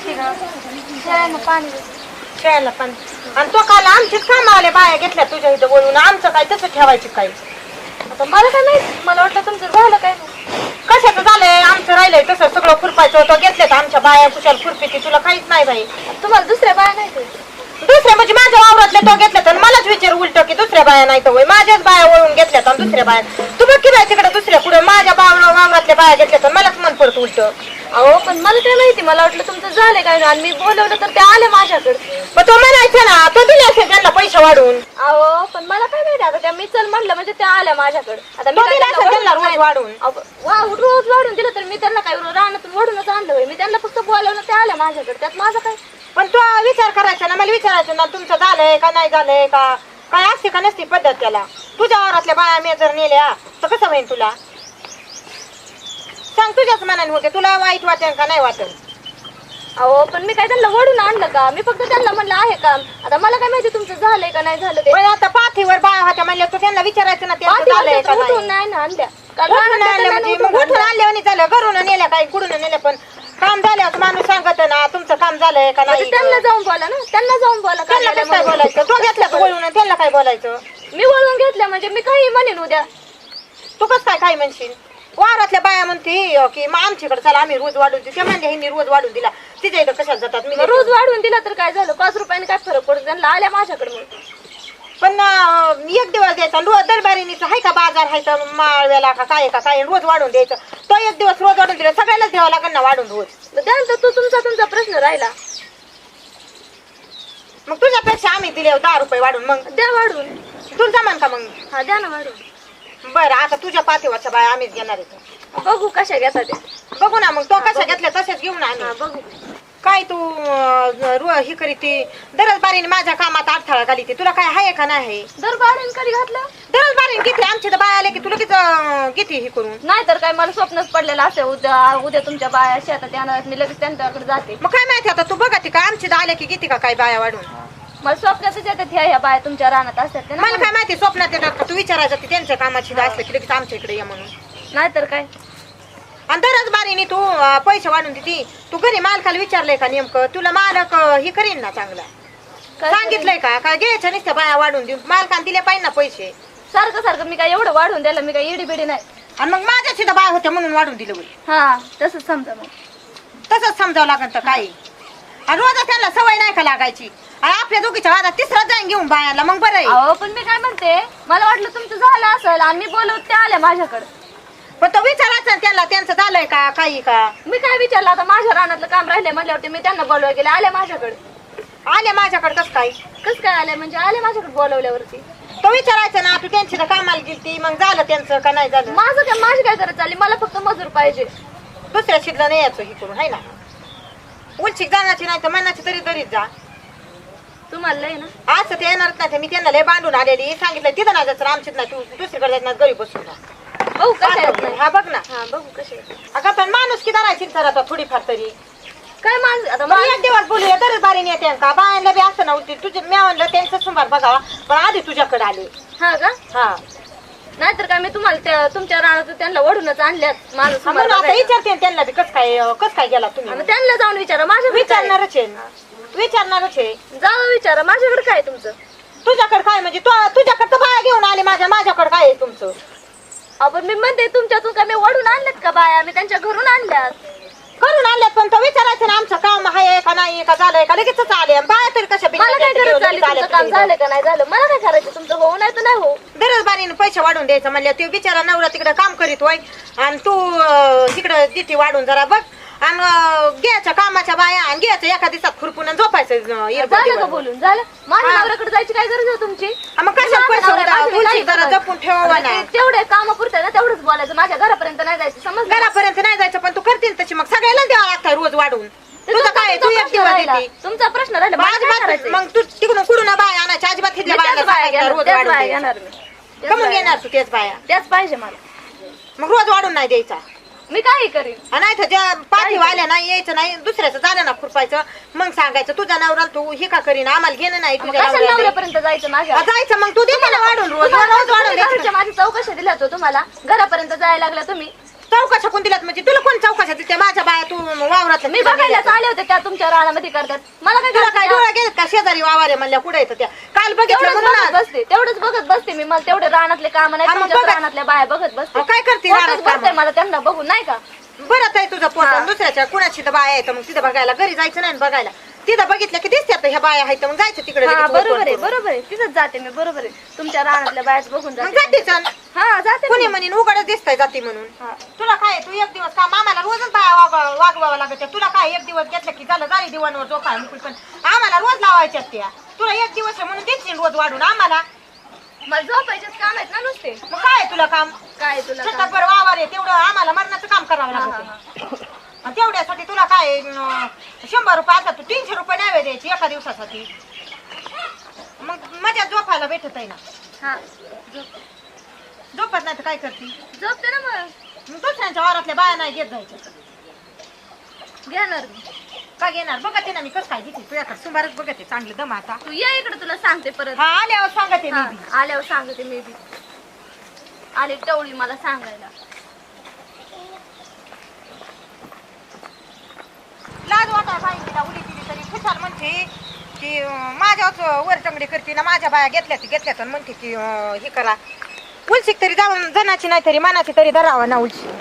शेळ्यांना पाणी आणि तो काल आमचीच काम आले बाया घेतल्या तुझ्या इथं बोलून. आमचं काय तसं ठेवायची काय? आता मला काय माहीत. मला वाटलं तुमचं झालं काय. कशाचं झालंय? आमचं राहिलंय तसं सगळं खुरपायचं होतं. घेतलं आमच्या बाया कुशाल खुरपीची तुला काहीच नाही बाई. तुम्हाला दुसऱ्या बाया नाही ते दुसऱ्या म्हणजे माझ्या वावरातले तो घेतलं की दुसऱ्या बाया नाही तर होय. माझ्याच बाया वळून घेतल्यात आणि दुसऱ्या बाया तू बघ की बाय तिकडे दुसऱ्या पुढे माझ्या बावरा वावरातल्या बाया घेतल्या तर मलाच मन पडत उलट. अहो पण मला काय माहिती? मला वाटलं तुमचं झालं काय नाही. आणि मी बोलवलं तर ते आले माझ्याकडे. मग तो म्हणायचं ना तो दिले असेल त्यांना पैसे वाढून. अहो पण मला काय माहिती? आता त्या मी चल म्हणलं म्हणजे त्या आल्या माझ्याकडे. आता मी तो काय दिला त्यांना असेल त्यांना वळून रोज वाढून. अहो, वा रोज वाढून दिलं तर मी त्यांना काय रानातून वडूनच आणलं होय. मी त्यांना फक्त बोलवलं ते आल्या माझ्याकडे. त्यात माझं काय? पण तू विचार करायचा ना मला विचारायचं ना तुमचं झालंय का नाही झालंय का? काय असते का नसते पद्धत त्याला? तुझ्या वावरातल्या बाया मी जर नेल्या तर कसं होईल तुला? सांग तुझ्याच मनाने होते तुला वाईट वाटेल का नाही वाटेल? अहो पण मी काय त्यांना वडून आणलं का? मी फक्त त्यांना म्हणलं आहे का? आता मला काय माहिती तुमचं झालंय का नाही झालं ते? पण आता पाठीवर बाया होत्या म्हणल्या तू त्यांना विचारायचं ना त्यांचं झालंय होत्या का तर उठून नाही नाही ना आणल्या. उठून आणलं म्हणजे मग उठून आणल्या. आणले आणि झालं घरून नेल्या काही कुठून नेल्या पण काम झाल्यावर माणूस सांगत ना तुमचं काम झालंय का आता नाही? त्यांना जाऊन बोला ना. त्यांना जाऊन बोला काय त्यांना झालंय कसं काय म्हणून. बोलायचं घेतला तू वळून आणि त्यांना काय बोलायचं? मी वळून घेतलं म्हणजे मी काही म्हणेन उद्या. तू कसं काय काय म्हणशील? वारातल्या बाया म्हणते अं, की मग आमच्याकडे चला आम्ही रोज वाढून देऊ. त्या म्हणल्या ह्यांनी रोज वाढून दिला. तिच्या इथं कशाला जातात? मी रोज वाढवून दिला तर काय झालं? पाच रुपयाने काय फरक पडतो त्यांना आल्या माझ्याकडे मग. पण अं, एक दिवस द्यायचा. रोज दरबारीनीचं आहे का बाजार आहे तर माळव्याला का काय का काय रोज वाढून द्यायचं. तो एक दिवस रोज वाढून दिला. सगळ्यालाच द्यावं लागेल ना वाढून रोज? मग त्यानंतर तू तुमचा तुमचा प्रश्न राहिला मग आम्ही दिले दहा रुपये वाढून मग? द्या वाढवून तुला जमान का मग? हा द्या ना वाढून. बरं आता तुझ्या पाठीवरच्या बाया आम्हीच घेणार आहे बघू कशा घेता ते. बघू ना मग तो कशा घेतल्या तसेच घेऊन हा आम्ही बघू. काय तू अं, रो- ही करीत? ती दरच बारीने माझ्या कामात अडथळा घाली तुला काय आहे का नाही? दर बाळीन कधी घातलं? दरच बारीने किती आमच्या तर बाया आले की तुला किती किती हे करून. नाही तर काय मला स्वप्नच पडलेलं असेल उद्या उद्या तुमच्या बाया शेतात येणार मी लगेच त्यांच्याकडे जाते. मग काय माहिती आता तू बघा ती का? आमची तर आले की किती का काय बाया वाढून? मला स्वप्नातच येतात ह्या ह्या बाया तुमच्या रानात असतात ते ना? मला काय माहिती स्वप्नात येतात का? तू विचारायचं ती त्यांच्या कामाची असलं की लगेच आमच्या इकडे ये म्हणून. नाही तर काय? आणि दरच बारीने तू अं, पैसे वाढून देती. तू घरी मालकाला विचारलंय का नेमकं? तुला मालक अं, हे करीन ना चांगला. काय सांगितलंय का? काय घ्यायचं नुसत्या बाया वाढून देऊन. मालकाने दिले पाहिजे ना पैसे. सारखं सारखं मी काय एवढं वाढवून द्यायला मी काय इडी बिडी नाही. आणि मग माझ्या सुद्धा बाया होत्या म्हणून वाढून दिलं होय. हा तसंच समजा मग. तसंच समजावं लागेल तर काही. आणि रोज त्यांना सवय नाही का लागायची? आणि आपल्या दोघीच्या वादात तिसरा जाईन घेऊन बायाला मग बरं आहे. अहो पण मी काय म्हणते? मला वाटलं तुमचं झालं असेल आणि मी बोलवत ते आल्या माझ्याकडे. पण तो विचारायचं ना त्यांना त्यांचं झालंय का काही का? मी काय विचारलं? आता माझ्या रानातलं काम राहिले म्हटल्यावरती मी त्यांना बोलवाय गेले आल्या माझ्याकडे. आले माझ्याकडे कसं काय? कसं काय आले? म्हणजे आले माझ्याकडे बोलवल्यावरती. तो विचारायचं ना तू त्यांची तर कामाला गेलती मग झालं त्यांचं का नाही झालं? माझं काय माझी काय गरज चालली? मला फक्त मजूर पाहिजे. दुसऱ्या शिकलं नाही यायचं हे करून आहे ना? उलचिक जाण्याची नाही तर मनाची तरी तरीच जा. तुम्हाला लय ना. आज ते येणारच नाही तर मी त्यांना लय बांधून आलेली. सांगितलं तिथं नाही जायचं आमच्यात नाही तू. दुसरीकडे जायचं नाही घरी बसून. बघू आहेत नाही हा बघ ना. हा बघू कसे आहेत. अगं पण माणूस की धरायची ना जरा थोडीफार तरी. काय माणसं आता मग माणसं- एक दिवस बोलूया तरी बारी नेते का? बायांना बी असं नव्हती. तुझे मी म्हणलं त्यांचं सुमार बघावा. पण आधी तुझ्याकडे आले. हा का? हा. नाहीतर काय मी तुम्हाला त्या- तुमच्या रानात त्यांना वडूनच आणल्यात. माणूस हा, आता विचारते ना त्यांना बी कस काय कस काय गेला तुम्ही? त्यांना जाऊन विचारा माझ्या विचारणारच आहे विचारणारच आहे. जाऊ विचारा माझ्याकडे काय तुमचं? तुझ्याकडे काय म्हणजे तू तुझ्याकडे तर बाया घेऊन आले माझ्या माझ्याकडे काय आहे तुमचं? आपण मी म्हणते तुमच्यातून काय मी वडून आणल्यात का बाया? मी त्यांच्या घरून आणल्यात. करून आणल्यात पण तो विचारायचं ना आमचं का नाही का? झालंय का? लगेचच आले बाया तरी कशा मला काय गरज झाली? तुमचं काम झालं का नाही झालं? मला काय करायचं? तुमचं हो नाही तर नाही हो दरच बारीने पैसे वाढून द्यायचं म्हणलं ते बिचारा नवरा तिकडे काम करीत होय. आणि तू तिकडं देते वाढून जरा बघ. आणि घ्यायच्या कामाच्या बाया आणि घ्यायचं एका दिवसात खुरपून आणि झोपायचं झालं का. बोलून? झालं? माझ्या हा. नवऱ्याकडे जायची काय गरज आहे तुमची? मग पैसे जरा करायचं. जपून ठेवावं ना. ते- तेवढे कामापुरतं ना तेवढंच बोलायचं. माझ्या घरापर्यंत नाही जायचं समजलं? घरापर्यंत नाही जायचं पण तू करतील तशी. मग सगळ्याला द्यावं लागतं रोज वाढून. तुझं तुमचा- काय प्रश्न राहिला. देते तुमचा प्रश्न राहिला. मला काय अजिबात करायचंय? मग तू तिकडून कुठून बाया आणायच्या अजिबात मी तिथल्या त्याच बाया सांगायचं घेणार, रोज त्याच वाढून बाया. घेणार मी. त्याच कमून बाया घेणार तू तेच बाया? त्याच पाहिजे मला. मग रोज वाढून नाही द्यायचा. मी काही करीन. आणि नाही तर ज्या पाठीव आल्या नाही यायचं नाही दुसऱ्याचं झालं ना खुरपायचं मग सांगायचं तुझा नवरा तू हे का करीन? आम्हाला घेणं नाही मग तुझ्या कशाला नवऱ्याला. नवऱ्यापर्यंत जायचं माझ्या आ, जायचं मग तू दे मला वाढून रोज. तुम्हाला रोज वाढून घरच्या द्यायचं माझी चौकशी दिल्या तुम्हाला. घरापर्यंत जायला लागला तुम्ही. चौकशा कोण दिल्यात म्हणजे? तुला कोण चौकशा दिल्या माझ्या बाया तू वावरात मी बघायलाच आले होते त्या तुमच्या रानामध्ये करतात. मला काय तुला काय? डोळा गेलेत का? शेजारी वावर म्हणल्या कुठे येतं त्या? काल बघितलं म्हणून आज. बसते. तेवढंच बघत बसते मी. मला तेवढे रानातले काम नाही मग रानातल्या बाया बघत बसते. अहो, काय करते रानात कामं? मला त्यांना बघून नाही का? बरं आहे तुझं पोट. दुसऱ्याच्या कुणाची तर बाया येतं मग तिथं बघायला. घरी जायचं नाही बघायला. तिथं बघितलं की दिसतात ह्या बाया आहेत मग जायचं तिकडे हा लगेच वर बरोबर आहे करून. बरोबर आहे. तिथंच जाते मी बरोबर आहे. तुमच्या रानातल्या बायाच बघून मग जाते. अन. हा जाते कोणी मी. म्हणेन उघडच दिसतंय जाती म्हणून. हा. तुला काय तू एक दिवस काम आम्हाला रोजच बाया वाग- वागवावं लागत तुला काय एक दिवस घेतलं की झालं झाली दिवाणवर झोपाय मुकुल पण. आम्हाला रोज लावायच्यात त्या. तुला एक दिवस आहे म्हणून देशील रोज वाढून आम्हाला? मला झोपायचेच काम आहेत ना नुसते. मग काय आहे तुला काम? काय तुला काम? शेतात बरं वावर आहे तेवढं आम्हाला मरणाचं काम करावं हा, लागत. हा, आणि तेवढ्यासाठी तुला काय अं, शंभर रुपये असतात तू तीनशे रुपये न्यावे द्यायची एका दिवसासाठी. मग मजा झोपायला भेटत आहे ना. हा. झोपत नाही तर काय करते? झोपते ना मग. मग दुसऱ्यांच्या वारातल्या बाया नाही घेत जायच्या घेणार. मी का घेणार? बघते ना मी कसं काय घेते. तुझ्याकडे सुमारच बघते चांगलं दम आता. तू ये इकडे तुला सांगते परत. हा आल्यावर सांगते मी हा. आल्यावर सांगते मी बी. आली टवळी मला सांगायला लाज वाटाय पाहिजे उडी दिली तरी ती म्हणते की माझ्याच वरटंगडी करते ना माझ्या बाया घेतल्या घेतल्या आणि म्हणते की अं, हे करा. उलशीक तरी जाऊन जनाची नाही तरी मनाची तरी धरावा ना उलशी.